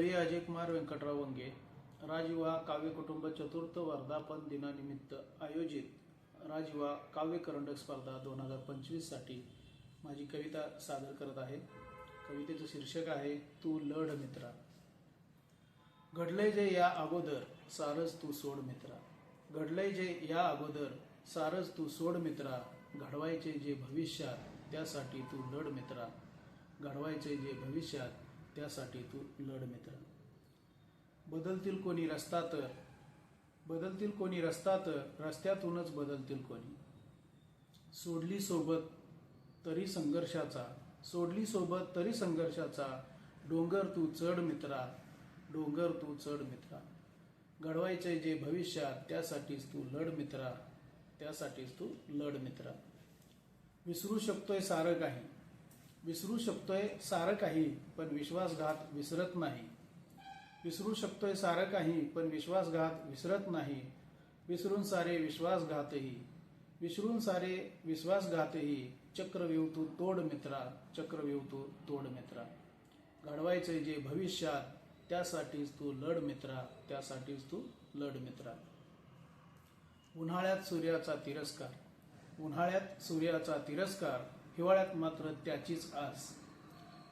कवी अजय कुमार व्यंकटराव वंगे. राजयुवा काव्य कुटुंब चतुर्थ वर्धापन दिनानिमित्त आयोजित राजयुवा काव्य करंडक स्पर्धा दोन हजार पंचवीससाठी माझी कविता सादर करत आहे. कवितेचं शीर्षक आहे तू लढ मित्रा. घडलंय जे या अगोदर सारस तू सोड मित्रा. घडलंय जे या अगोदर सारस तू सोड मित्रा. घडवायचे जे भविष्यात त्यासाठी तू लढ मित्रा. घडवायचे जे भविष्यात त्यासाठी तू लढ मित्र. बदलतील कोणी रस्ता तर बदलतील कोणी रस्ता तर रस्त्यातूनच बदलतील कोणी. सोडली सोबत तरी संघर्षाचा सोडली सोबत तरी संघर्षाचा डोंगर तू चढ मित्रा डोंगर तू चढ मित्रा. घडवायचे जे भविष्यात त्यासाठीच तू लढ मित्रा त्यासाठीच तू लढ मित्रा. विसरू शकतोय सारं काही विसरू शकतोय सारं काही पण विश्वासघात विसरत नाही. विसरू शकतोय सारं काही पण विश्वासघात विसरत नाही. विसरून सारे विश्वासघातही. विसरून सारे विश्वासघातही. चक्रव्यूह तू तोड मित्रा चक्रव्यूह तू तोड मित्रा. घडवायचे जे भविष्यात त्यासाठीच तू लढ मित्रा त्यासाठीच तू लढ मित्रा. उन्हाळ्यात सूर्याचा तिरस्कार. उन्हाळ्यात सूर्याचा तिरस्कार. हिवाळ्यात मात्र त्याचीच आस.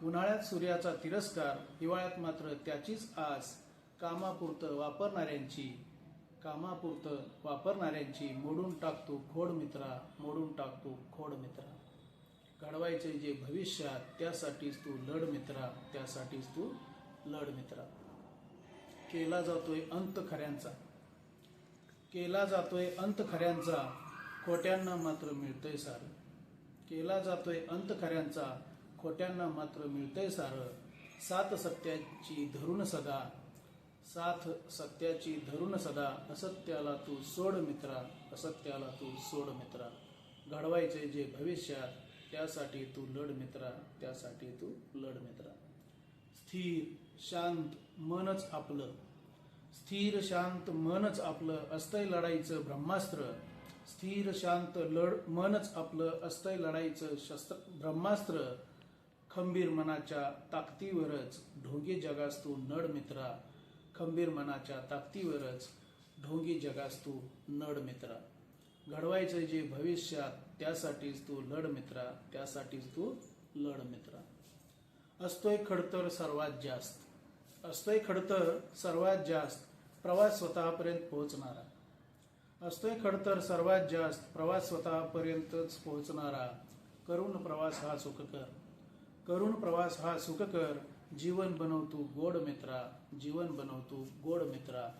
उन्हाळ्यात सूर्याचा तिरस्कार हिवाळ्यात मात्र त्याचीच आस. कामापुरतं वापरणाऱ्यांची कामापुरतं वापरणाऱ्यांची मोडून टाकतो खोड मित्रा मोडून टाकतो खोड मित्रा. घडवायचे जे भविष्यात त्यासाठीच तू लढ मित्रा त्यासाठीच तू लढ मित्रा. केला जातोय अंत खऱ्यांचा. केला जातोय अंत खऱ्यांचा. खोट्यांना मात्र मिळतंय सारं. केला जातोय अंत खऱ्यांचा खोट्यांना मात्र मिळतंय सारं. सात सत्याची धरून सदा. साथ सत्याची धरून सदा. असत्याला तू सोड मित्रा. असत्याला तू सोड मित्रा. घडवायचे जे भविष्यात त्यासाठी तू लढ मित्रा. त्यासाठी तू लढ मित्रा. स्थिर शांत मनच आपलं. स्थिर शांत मनच आपलं. असतंय लढाईचं ब्रह्मास्त्र. स्थिर शांत लढ मनच आपलं असतंय लढाईचं शस्त्र ब्रह्मास्त्र खंबीर मनाच्या ताकदीवरच ढोंगे जगास तू नड मित्रा. खंबीर मनाच्या ताकदीवरच ढोंगी जगास तू नड मित्रा. घडवायचं जे भविष्यात त्यासाठीच तू लढ मित्रा त्यासाठीच तू लढ मित्रा. असतोय खडतर सर्वात जास्त. असतोय खडतर सर्वात जास्त. प्रवास स्वतःपर्यंत पोहोचणारा. असतोय खडतर सर्वात जास्त प्रवास स्वतःपर्यंतच पोहोचणारा. करुण प्रवास हा सुखकर. करुण प्रवास हा सुखकर. जीवन बनवतो गोड मित्रा. जीवन बनवतो गोड मित्रा.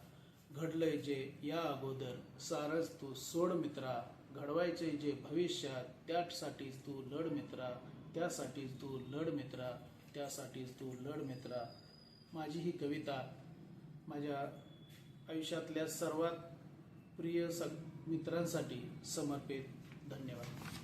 घडलंय जे या अगोदर सारस तू सोड मित्रा. घडवायचे जे भविष्यात त्यासाठीच तू लढ मित्रा. त्यासाठीच तू लढ मित्रा. त्यासाठीच तू लढ मित्रा. माझी ही कविता माझ्या आयुष्यातल्या सर्वात प्रिय मित्रांसाठी समर्पित धन्यवाद.